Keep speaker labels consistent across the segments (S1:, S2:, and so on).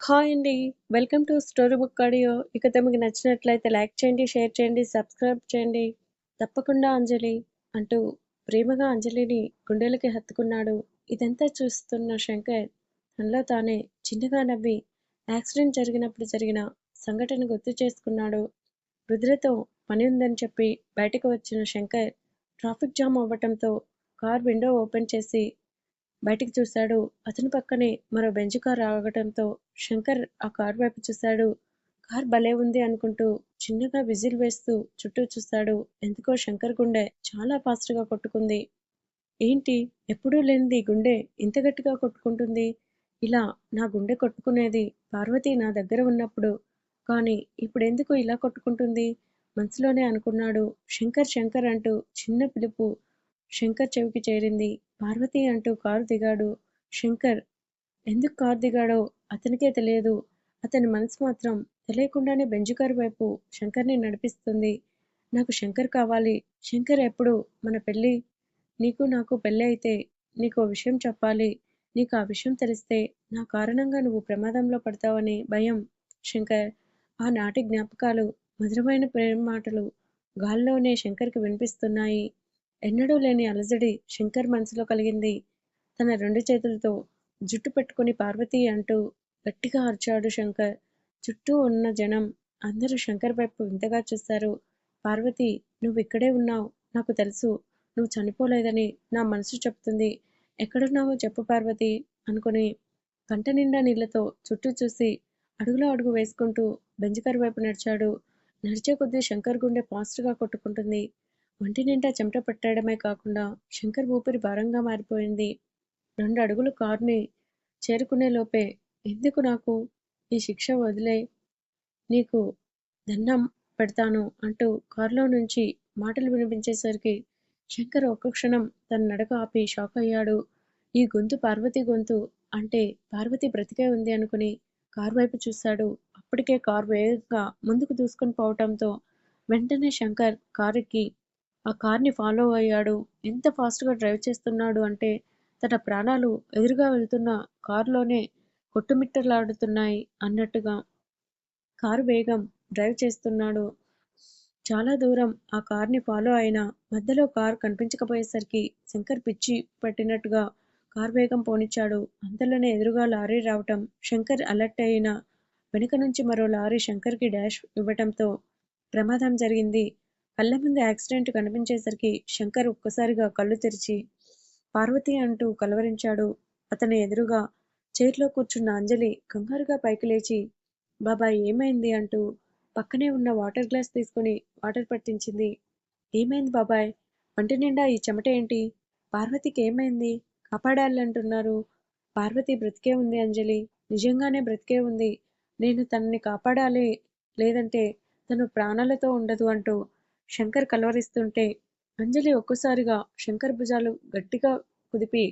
S1: Hi అండి. Welcome to story book audio. ఇక తమకు మీకు నచ్చినట్లయితే లైక్ చేయండి, షేర్ చేయండి, సబ్స్క్రైబ్ చేయండి. తప్పకుండా అంజలి అంటూ ప్రేమగా అంజలిని గుండెలకి హత్తుకున్నాడు. ఇదంతా చూస్తున్న శంకర్ తనలో తానే చిన్నగా నవ్వి యాక్సిడెంట్ జరిగినప్పుడు జరిగిన సంఘటన గుర్తు చేసుకున్నాడు. రుద్రతో పని ఉందని చెప్పి బయటకు వచ్చిన శంకర్ ట్రాఫిక్ జామ్ అవ్వటంతో కార్ విండో ఓపెన్ చేసి బయటికి చూశాడు. అతని పక్కనే మరో బెంచ్ కార్ ఆగటంతో శంకర్ ఆ కార్ వైపు చూశాడు. కార్ భలే ఉంది అనుకుంటూ చిన్నగా విజిల్ వేస్తూ చుట్టూ చూశాడు. ఎందుకో శంకర్ గుండె చాలా ఫాస్ట్గా కొట్టుకుంది. ఏంటి ఎప్పుడూ లేనిది గుండె ఇంత గట్టిగా కొట్టుకుంటుంది? ఇలా నా గుండె కొట్టుకునేది పార్వతి నా దగ్గర ఉన్నప్పుడు. కానీ ఇప్పుడెందుకు ఇలా కొట్టుకుంటుంది? మనసులోనే అనుకున్నాడు. శంకర్ శంకర్ అంటూ చిన్న పిలుపు శంకర్ చెవికి చేరింది. పార్వతి అంటూ కారు దిగాడు. శంకర్ ఎందుకు కారు దిగాడో అతనికే తెలియదు. అతని మనసు మాత్రం తెలియకుండానే బెంజుకారు వైపు శంకర్ని నడిపిస్తుంది. నాకు శంకర్ కావాలి. శంకర్ ఎప్పుడు మన పెళ్ళి నీకు నాకు పెళ్ళి అయితే నీకు విషయం చెప్పాలి. నీకు ఆ విషయం తెలిస్తే నా కారణంగా నువ్వు ప్రమాదంలో పడతావని భయం. శంకర్ ఆనాటి జ్ఞాపకాలు మధురమైన ప్రేమ మాటలు గాల్లోనే శంకర్కి వినిపిస్తున్నాయి. ఎన్నడూ లేని అలజడి శంకర్ మనసులో కలిగింది. తన రెండు చేతులతో జుట్టు పెట్టుకుని పార్వతి అంటూ గట్టిగా అరిచాడు శంకర్. చుట్టూ ఉన్న జనం అందరూ శంకర్ వైపు వింతగా చూశారు. నువ్వు ఇక్కడే ఉన్నావు నాకు తెలుసు. నువ్వు చనిపోలేదని నా మనసు చెప్తుంది. ఎక్కడున్నావో చెప్పు పార్వతి అనుకుని కంటనిండా నీళ్ళతో చుట్టూ చూసి అడుగులో అడుగు వేసుకుంటూ బెంజకర్ వైపు నడిచాడు. నడిచే కొద్దీ శంకర్ గుండె పాస్ట్గా కొట్టుకుంటుంది. ఒంటి నిండా చెమట పట్టడమే కాకుండా శంకర్ ఊపిరి భారంగా మారిపోయింది. రెండు అడుగులు కారుని చేరుకునే లోపే ఎందుకు నాకు ఈ శిక్ష వదిలే నీకు దండం పెడతాను అంటూ కారులో నుంచి మాటలు వినిపించేసరికి శంకర్ ఒక్క క్షణం తన నడక ఆపి షాక్ అయ్యాడు. ఈ గొంతు పార్వతి గొంతు అంటే పార్వతి బ్రతికే ఉంది అనుకుని కారు వైపు చూశాడు. అప్పటికే కారు వేగంగా ముందుకు దూసుకొని పోవటంతో వెంటనే శంకర్ కారుకి ఆ కార్ని ఫాలో అయ్యాడు. ఎంత ఫాస్ట్గా డ్రైవ్ చేస్తున్నాడు అంటే తన ప్రాణాలు ఎదురుగా వెళ్తున్న కారులోనే కొట్టుమిట్టలాడుతున్నాయి అన్నట్టుగా కారు వేగం డ్రైవ్ చేస్తున్నాడు. చాలా దూరం ఆ కార్ని ఫాలో అయిన మధ్యలో కారు కనిపించకపోయేసరికి శంకర్ పిచ్చి పట్టినట్టుగా కారు వేగం పోనిచ్చాడు. అంతలోనే ఎదురుగా లారీ రావటం శంకర్ అలర్ట్ అయిన వెనుక నుంచి మరో లారీ శంకర్కి డాష్ ఇవ్వటంతో ప్రమాదం జరిగింది. కళ్ళ ముందు యాక్సిడెంట్ కనిపించేసరికి శంకర్ ఒక్కసారిగా కళ్ళు తెరిచి పార్వతి అంటూ కలవరించాడు. అతని ఎదురుగా చైర్లో కూర్చున్న అంజలి కంగారుగా పైకి లేచి బాబాయ్ ఏమైంది అంటూ పక్కనే ఉన్న వాటర్ గ్లాస్ తీసుకుని వాటర్ పట్టించింది. ఏమైంది బాబాయ్? ఒంటి నిండా ఈ చెమట ఏంటి? పార్వతికి ఏమైంది? కాపాడాలంటున్నారు. పార్వతి బ్రతికే ఉంది అంజలి. నిజంగానే బ్రతికే ఉంది. నేను తనని కాపాడాలి లేదంటే తను ప్రాణాలతో ఉండదు అంటూ శంకర్ కలవరిస్తుంటే అంజలి ఒక్కసారిగా శంకర్ భుజాలు గట్టిగా కుదిపి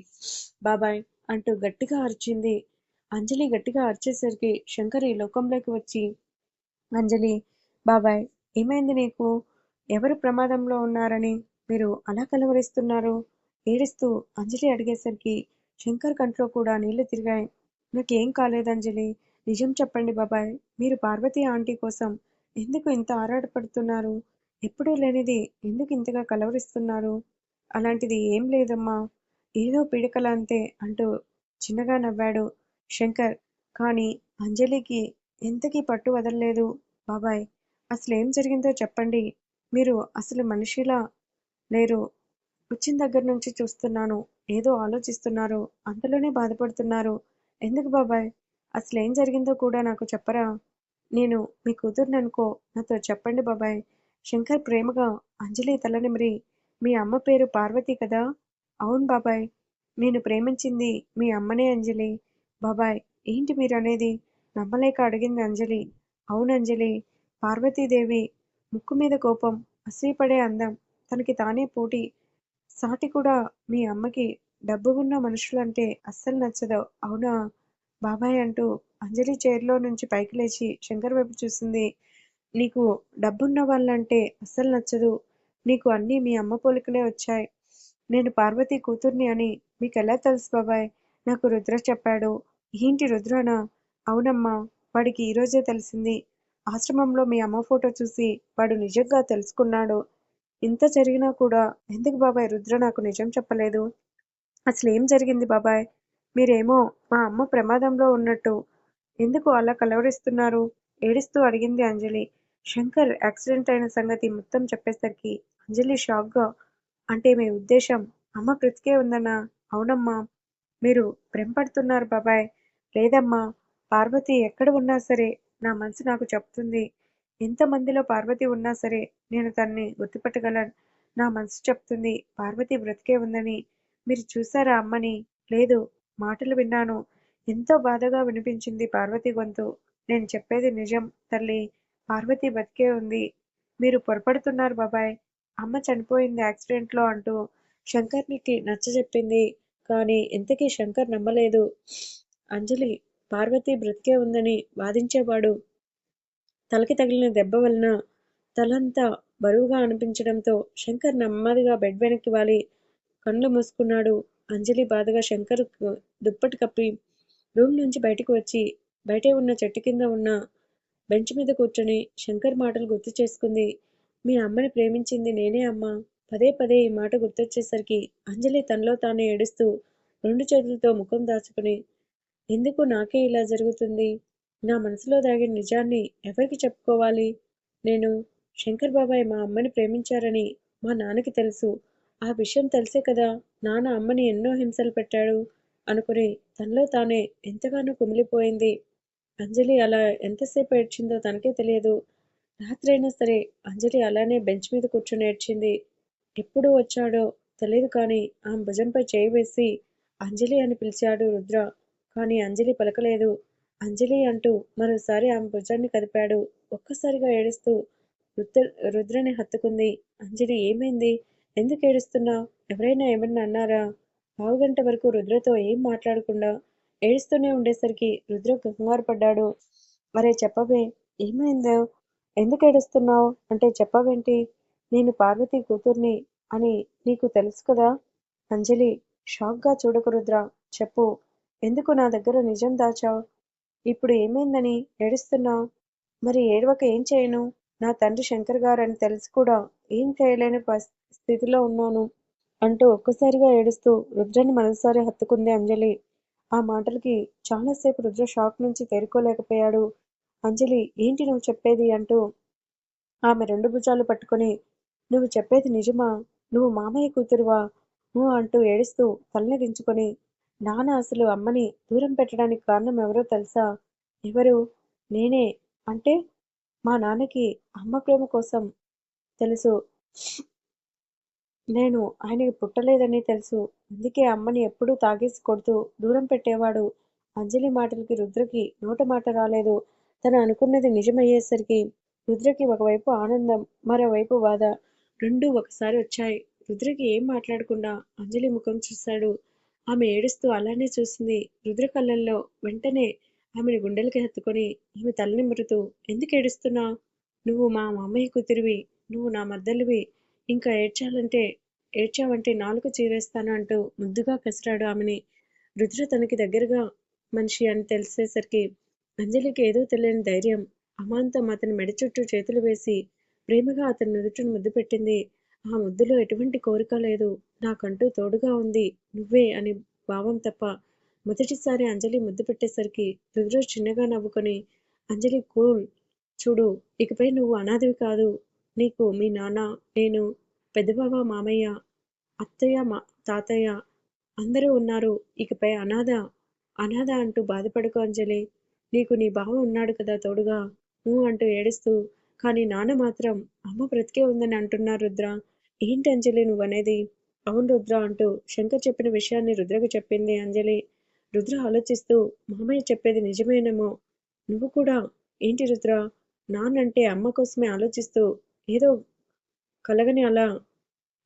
S1: బాబాయ్ అంటూ గట్టిగా అరిచింది. అంజలి గట్టిగా అరిచేసరికి శంకర్ ఈ లోకంలోకి వచ్చి అంజలి బాబాయ్ ఏమైంది నీకు? ఎవరు ప్రమాదంలో ఉన్నారని మీరు అలా కలవరిస్తున్నారు? ఏడుస్తూ అంజలి అడిగేసరికి శంకర్ కంట్లో కూడా నీళ్ళు తిరిగాయి. నాకేం కాలేదు అంజలి. నిజం చెప్పండి బాబాయ్. మీరు పార్వతి ఆంటీ కోసం ఎందుకు ఇంత ఆరాటపడుతున్నారు? ఎప్పుడూ లేనిది ఎందుకు ఇంతగా కలవరిస్తున్నారు? అలాంటిది ఏం లేదమ్మా. ఏదో పీడకల అంతే అంటూ చిన్నగా నవ్వాడు శంకర్. కానీ అంజలికి ఎంతకీ పట్టు వదలలేదు బాబాయ్ అసలేం జరిగిందో చెప్పండి. మీరు అసలు మనిషిలా లేరు. వచ్చిన దగ్గర నుంచి చూస్తున్నాను. ఏదో ఆలోచిస్తున్నారు. అంతలోనే బాధపడుతున్నారు. ఎందుకు బాబాయ్? అసలేం జరిగిందో కూడా నాకు చెప్పరా? నేను మీ కూతుర్ననుకో నాతో చెప్పండి బాబాయ్. శంకర్ ప్రేమగా అంజలి తలనిమిరి మీ అమ్మ పేరు పార్వతి కదా? అవును బాబాయ్. నేను ప్రేమించింది మీ అమ్మనే అంజలి. బాబాయ్ ఏంటి మీరు అనేది నమ్మలేక అడిగింది అంజలి. అవును అంజలి పార్వతీదేవి ముక్కు మీద కోపం, అసూయపడే అందం, తనకి తానే పోటీ, సాటి కూడా మీ అమ్మకి డబ్బు ఉన్న మనుషులంటే అస్సలు నచ్చదు. అవునా? బాబాయ్ అంటూ అంజలి చైర్లో నుంచి పైకి లేచి శంకర్ వైపు చూసింది. నీకు డబ్బున్న వాళ్ళంటే అస్సలు నచ్చదు. నీకు అన్నీ మీ అమ్మ పోలికలే వచ్చాయి. నేను పార్వతి కూతుర్ని అని మీకెలా తెలుసు బాబాయ్? నాకు రుద్ర చెప్పాడు. ఏంటి రుద్రనా? అవునమ్మా వాడికి ఈరోజే తెలిసింది ఆశ్రమంలో మీ అమ్మ ఫోటో చూసి వాడు నిజంగా తెలుసుకున్నాడు ఇంత జరిగినా కూడా ఎందుకు బాబాయ్ రుద్ర నాకు నిజం చెప్పలేదు అసలు ఏం జరిగింది బాబాయ్ మీరేమో మా అమ్మ ప్రమాదంలో ఉన్నట్టు ఎందుకు అలా కలవరిస్తున్నారు ఏడుస్తూ అడిగింది అంజలి శంకర్ యాక్సిడెంట్ అయిన సంగతి మొత్తం చెప్పేసరికి అంజలి షాక్గా అంటే మీ ఉద్దేశం అమ్మ బ్రతికే ఉందన్నా అవునమ్మా. మీరు భ్రమపడుతున్నారు బాబాయ్. లేదమ్మా. పార్వతి ఎక్కడ ఉన్నా సరే నా మనసు నాకు చెప్తుంది. ఎంతమందిలో పార్వతి ఉన్నా సరే నేను తన్ని గుర్తుపట్టగలను. నా మనసు చెప్తుంది పార్వతి బ్రతికే ఉందని. మీరు చూసారా అమ్మని? లేదు. మాటలు విన్నాను. ఎంతో బాధగా వినిపించింది పార్వతి గొంతు. నేను చెప్పేది నిజం తల్లి. పార్వతి బతికే ఉంది. మీరు పొరపడుతున్నారు బాబాయ్. అమ్మ చనిపోయింది యాక్సిడెంట్లో అంటూ శంకర్నికి నచ్చజెప్పింది కానీ ఇంతకీ శంకర్ నమ్మలేదు. అంజలి పార్వతి బ్రతికే ఉందని వాదించేవాడు. తలకి తగిలిన దెబ్బ వలన తలంతా బరువుగా అనిపించడంతో శంకర్ నెమ్మదిగా బెడ్ వెనక్కి వాలి. కళ్ళు మూసుకున్నాడు. అంజలి బాధగా శంకర్ దుప్పటి కప్పి రూమ్ నుంచి బయటకు వచ్చి బయటే ఉన్న చెట్టు కింద ఉన్న బెంచ్ మీద కూర్చొని శంకర్ మాటలు గుర్తు చేసుకుంది. మీ అమ్మని ప్రేమించింది నేనే అమ్మ. పదే పదే ఈ మాట గుర్తొచ్చేసరికి అంజలి తనలో తానే ఏడుస్తూ రెండు చేతులతో ముఖం దాచుకుని ఎందుకు నాకే ఇలా జరుగుతుంది? నా మనసులో దాగిన నిజాన్ని ఎవరికి చెప్పుకోవాలి? నేను శంకర్ బాబాయ్ మా అమ్మని ప్రేమించారని మా నాన్నకి తెలుసు. ఆ విషయం తెలిసే కదా నాన్న అమ్మని ఎన్నో హింసలు పెట్టాడు అనుకుని తనలో తానే ఎంతగానో కుమిలిపోయింది. అంజలి అలా ఎంతసేపు ఏడ్చిందో తనకే తెలియదు. రాత్రైనా సరే అంజలి అలానే బెంచ్ మీద కూర్చొని ఏడ్చింది. ఎప్పుడు వచ్చాడో తెలియదు కానీ ఆమె భుజంపై చేయి వేసి అంజలి అని పిలిచాడు రుద్ర. కానీ అంజలి పలకలేదు. అంజలి అంటూ మరోసారి ఆమె భుజాన్ని కదిపాడు. ఒక్కసారిగా ఏడుస్తూ రుద్ర రుద్రని హత్తుకుంది. అంజలి ఏమైంది? ఎందుకు ఏడుస్తున్నావు ఎవరైనా ఏమన్నా అన్నారా? పావుగంట వరకు రుద్రతో ఏం మాట్లాడకుండా ఏడుస్తూనే ఉండేసరికి రుద్ర కంగారు పడ్డాడు మరే చెప్పవే ఏమైందో? ఎందుకు ఏడుస్తున్నావు? అంటే చెప్పవేంటి? నేను పార్వతి కూతుర్ని అని నీకు తెలుసు కదా? అంజలి షాక్గా చూడకు రుద్ర చెప్పు ఎందుకు నా దగ్గర నిజం దాచావు? ఇప్పుడు ఏమైందని? ఏడుస్తున్నావు మరి ఏడవక ఏం చేయను? నా తండ్రి శంకర్ గారని తెలిసి కూడా ఏం చేయలేని స్థితిలో ఉన్నాను అంటూ ఒక్కసారిగా ఏడుస్తూ రుద్రని మనసారి హత్తుకుంది అంజలి. ఆ మాటలకి చాలాసేపు రుద్ర షాక్ నుంచి తేరుకోలేకపోయాడు. అంజలి ఏంటి నువ్వు చెప్పేది? అంటూ ఆమె రెండు భుజాలు పట్టుకొని నువ్వు చెప్పేది నిజమా? నువ్వు మామయ్య కూతురువా? నువ్వు అంటూ ఏడుస్తూ తలని దించుకొని నాన్న అసలు అమ్మని దూరం పెట్టడానికి కారణం ఎవరో తెలుసా? ఎవరు? నేనే? అంటే మా నాన్నకి అమ్మ ప్రేమ కోసం తెలుసు. నేను ఆయనకి పుట్టలేదని తెలుసు. అందుకే అమ్మని ఎప్పుడూ తాగేసి కొడుతూ దూరం పెట్టేవాడు. అంజలి మాటలకి రుద్రకి నోట మాట రాలేదు. తను అనుకున్నది నిజమయ్యేసరికి రుద్రకి ఒకవైపు ఆనందం మరోవైపు బాధ. రెండూ ఒకసారి వచ్చాయి. రుద్రకి ఏం మాట్లాడకుండా అంజలి ముఖం చూశాడు. ఆమె ఏడుస్తూ అలానే చూసింది. రుద్ర కళ్ళల్లో వెంటనే ఆమెని గుండెలకి హత్తుకొని ఆమె తలనిమురుతూ ఎందుకు ఏడుస్తున్నా? నువ్వు మా మామయ్య కూతురివి. నువ్వు నా మద్దలివి. ఇంకా ఏడ్చాలంటే ఏడ్చావంటే నాలుక చీరేస్తాను అంటూ ముద్దుగా కసిరాడు ఆమెని. రుద్ర తనకి దగ్గరగా మనిషి అని తెలిసేసరికి అంజలికి ఏదో తెలియని ధైర్యం. అమాంతం అతని మెడ చుట్టూ చేతులు వేసి ప్రేమగా అతని నుదుటిని ముద్దు పెట్టింది. ఆ ముద్దులో ఎటువంటి కోరిక లేదు. నాకంటూ తోడుగా ఉంది. నువ్వే అని భావం తప్ప మొదటిసారి అంజలి ముద్దు పెట్టేసరికి రుద్ర చిన్నగా నవ్వుకొని అంజలి కూల్ చూడు ఇకపై నువ్వు అనాథవి కాదు. నీకు మీ నాన్న నేను పెద్దబావ మామయ్య అత్తయ్య మా తాతయ్య అందరూ ఉన్నారు. ఇకపై అనాథ అనాథ అంటూ బాధపడుకో అంజలి. నీకు నీ బావ ఉన్నాడు కదా తోడుగా. నువ్వు అంటూ ఏడుస్తూ కానీ నాన్న మాత్రం అమ్మ బ్రతికే ఉందని అంటున్నారు రుద్ర. ఏంటి అంజలి నువ్వనేది? అవును రుద్ర అంటూ శంకర్ చెప్పిన విషయాన్ని రుద్రకు చెప్పింది అంజలి. రుద్ర ఆలోచిస్తూ మామయ్య చెప్పేది నిజమేనేమో. నువ్వు కూడా ఏంటి రుద్ర? నాన్నంటే అమ్మ కోసమే ఆలోచిస్తూ ఏదో కలగని అలా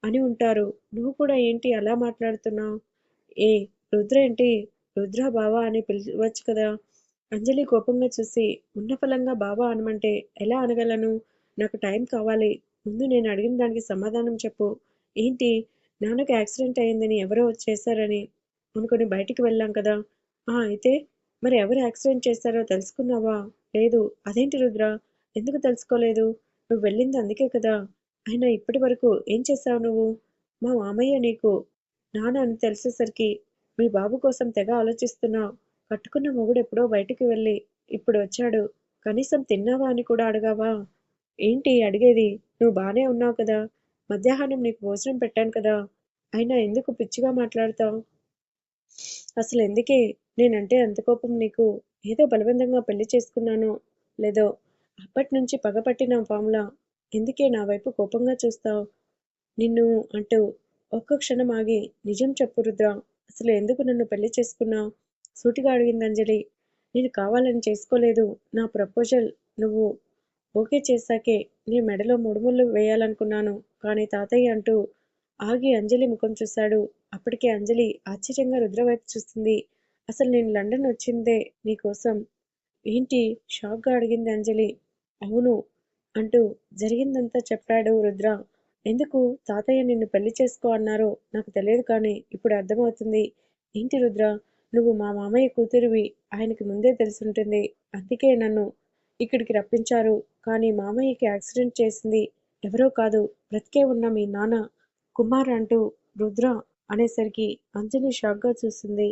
S1: అని ఉంటారు. నువ్వు కూడా ఏంటి అలా మాట్లాడుతున్నావు? ఏ రుద్ర ఏంటి? రుద్ర బావా అని పిలవచ్చు కదా? అంజలి కోపంగా చూసి ఉన్న ఫలంగా బావా అనమంటే ఎలా అనగలను? నాకు టైం కావాలి. ముందు నేను అడిగిన దానికి సమాధానం చెప్పు. ఏంటి? నాన్నకి యాక్సిడెంట్ అయిందని ఎవరో చేశారని అనుకుని బయటికి వెళ్ళాం కదా? ఆ అయితే మరి ఎవరు యాక్సిడెంట్ చేశారో తెలుసుకున్నావా? లేదు. అదేంటి రుద్ర? ఎందుకు తెలుసుకోలేదు? నువ్వు వెళ్ళింది అందుకే కదా. అయినా ఇప్పటి వరకు ఏం చేశావు నువ్వు? మా మామయ్య నీకు నాన్న అని తెలిసేసరికి మీ బాబు కోసం తెగ ఆలోచిస్తున్నావు కట్టుకున్న మొగుడు ఎప్పుడో బయటికి వెళ్ళి ఇప్పుడు వచ్చాడు. కనీసం తిన్నావా అని కూడా అడగావా? ఏంటి అడిగేది? నువ్వు బాగానే ఉన్నావు కదా. మధ్యాహ్నం నీకు భోజనం పెట్టాను కదా. అయినా ఎందుకు పిచ్చిగా మాట్లాడతావు? అసలు ఎందుకే? నేనంటే అంత కోపం నీకు. ఏదో బలవంతంగా పెళ్ళి చేసుకున్నాను లేదో అప్పటి నుంచి పగపట్టిన పాములా ఎందుకే నా వైపు కోపంగా చూస్తావు? నిన్ను అంటూ ఒక్క క్షణం ఆగి నిజం చెప్పు రుద్ర అసలు ఎందుకు నన్ను పెళ్ళి చేసుకున్నావు? సూటిగా అడిగింది అంజలి. నేను కావాలని చేసుకోలేదు. నా ప్రపోజల్ నువ్వు ఓకే చేశాకే నీ మెడలో ముడుముళ్ళు వేయాలనుకున్నాను. కానీ తాతయ్య అంటూ ఆగి అంజలి ముఖం చూశాడు. అప్పటికే అంజలి ఆశ్చర్యంగా రుద్ర వైపు చూస్తుంది. అసలు నేను లండన్ వచ్చిందే నీకోసం? ఏంటి? షాక్గా అడిగింది అంజలి. అవును. అంటూ జరిగిందంతా చెప్పాడు రుద్ర. ఎందుకు? తాతయ్య నిన్ను పెళ్ళి చేసుకో అన్నారో నాకు తెలియదు కానీ ఇప్పుడు అర్థమవుతుంది. ఏంటి రుద్ర? నువ్వు మా మామయ్య కూతురివి. ఆయనకి ముందే తెలుసుంటుంది. అందుకే నన్ను ఇక్కడికి రప్పించారు. కానీ మామయ్యకి యాక్సిడెంట్ చేసింది ఎవరో కాదు. బ్రతికే ఉన్న మీ నాన్న కుమార్ అంటూ రుద్ర అనేసరికి అంజలి షాక్గా చూసింది.